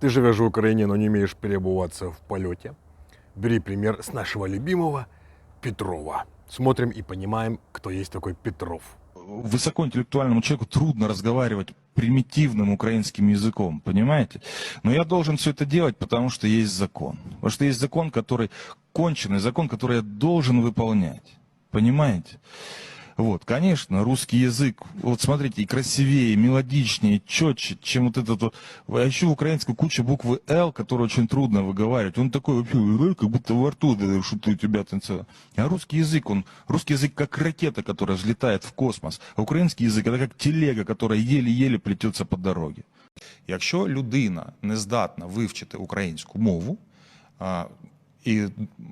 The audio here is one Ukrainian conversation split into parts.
Ты живешь в Украине, но не умеешь переобуваться в полете. Бери пример с нашего любимого Петрова. Смотрим и понимаем, кто есть такой Петров. высокоинтеллектуальному человеку трудно разговаривать примитивным украинским языком, понимаете? Но я должен все это делать, потому что есть закон. Потому что есть закон, который конченый, закон, который я должен выполнять. Понимаете? Вот, конечно, русский язык, вот смотрите, и красивее, и мелодичнее, четче, чем вот этот вот. А еще в украинском куча буквы «Л», которую очень трудно выговаривать. Он такой вообще, как будто во рту, да, что-то у тебя танцевало. А русский язык, он, русский язык как ракета, которая взлетает в космос. А український язик это как телега, которая еле-еле плетется по дороге. Якщо людина не здатна вивчити українську мову, а, і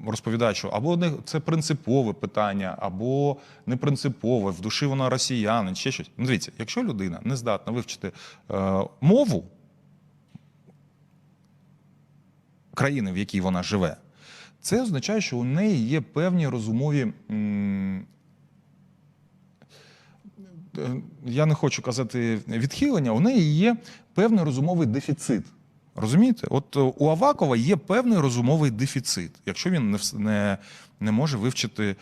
розповідає, що або не це принципове питання, або не принципове, в душі вона росіянин, ще щось. Ну, дивіться, якщо людина не здатна вивчити е, мову країни, в якій вона живе, це означає, що у неї є певні розумові. м, е, я не хочу казати відхилення, у неї є певний розумовий дефіцит. Розумієте? От е, у Авакова є певний розумовий дефіцит, якщо він не, не, не може вивчити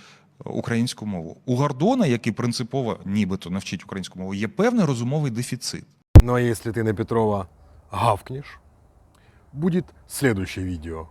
українську мову. У Гордона, який принципово нібито не вчить українську мову, є певний розумовий дефіцит. Ну а если ты на Петрова гавкнешь, будет следующее видео.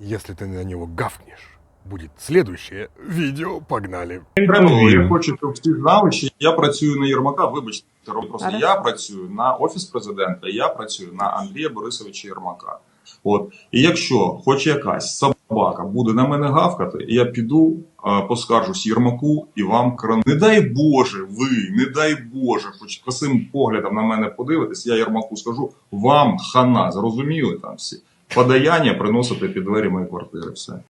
Если ты на него гавкнешь, будет следующее видео. Погнали. Окремо, я хочу, щоб всі знали, що я працюю на Єрмака. Вибачте, просто я працюю на офіс президента, я працюю на Андрія Борисовича Єрмака. От і якщо хоч якась собака буде на мене гавкати, я піду е, поскаржусь Єрмаку і вам кран. Не дай Боже, ви, не дай Боже, хоч косим поглядом на мене подивитесь, я Єрмаку скажу, вам хана, зрозуміли там всі. Подаяння приносити під двері моєї квартири. Все.